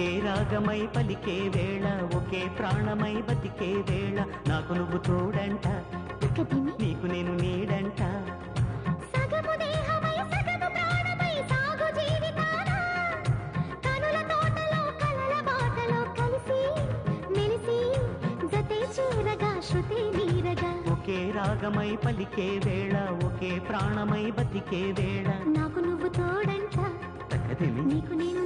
ఒకే రాగమై పలికే వేళ ఒకే ప్రాణమై బతికే వేళ. నాకు నువ్వు తోడంట నీకు నేను నీడంట. ఒకే రాగమై పలికే వేళ ఒకే ప్రాణమై బతికే వేళ. నాకు నువ్వు తోడంట నీకు నేను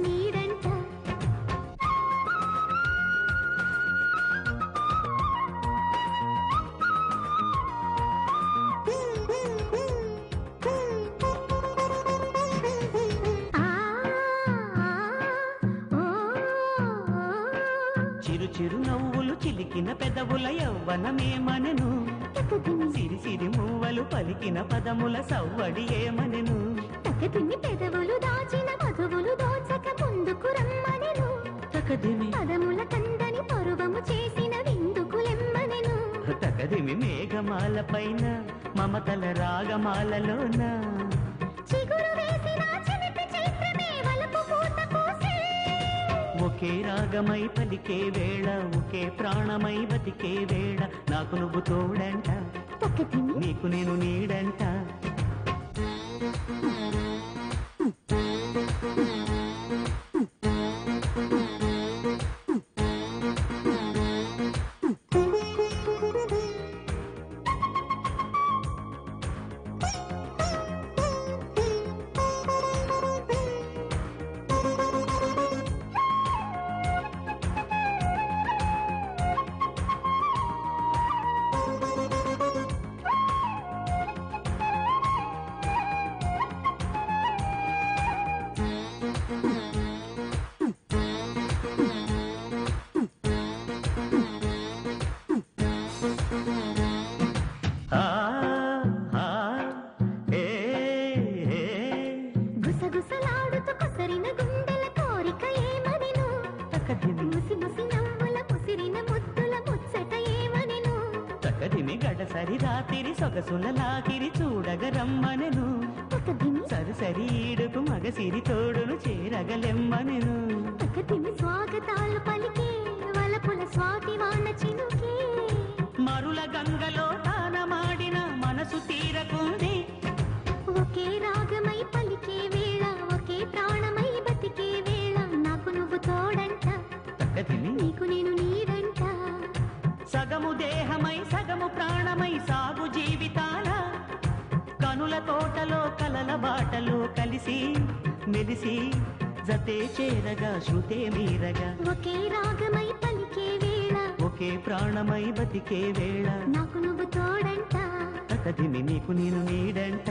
చిరు చిరు నవ్వులు చిలికిన పెదవుల యవ్వనమేమనెను? సిరి సిరి మూవలు పలికిన పదముల సవ్వడి ఏమనెను? తకదిమి పెదవులు దాచిన మధువులు దోచక ముందుకు రమ్మనెను. తకదిమి. పదముల కందని పరువము చేసిన విందుకులెమ్మనెను తకదిమి మేఘమాల పైన మమతల రాగమాలలోన. ఒకే రాగమై పలికే వేళ ఒకే ప్రాణమై బతికే వేళ. నాకు నువ్వు తోడంట నీకు నేను నీడంట. కొసరిన గుండెల కోరిక ఏమనెను ముసి ముసి నవ్వుల ముసిరిన ముద్దుల ముచ్చట ఏమనెను తకదిమి గడసరి రాతిరి సొగసుల లాగిరి చూడగ రమ్మనెను. సరిసరి ఈడుకు మగసిరి తోడును చేరగలెమ్మనెను తకదిమి స్వాగతాలు పలికే వలపుల స్వాతి వాన చినుకే. మరుల గంగలో దేహమై సగము ప్రాణమై సాగు జీవితాల కనుల తోటలో కలల బాటలో కలిసి మెలిసి జతే చేరగా శృతే మీరగా. ఒకే రాగమై పలికే వేళ. ఒకే ప్రాణమై బతికే వేళ. నాకు నువ్వు తోడంట. తకదిమి నీకు నేను నీడంట.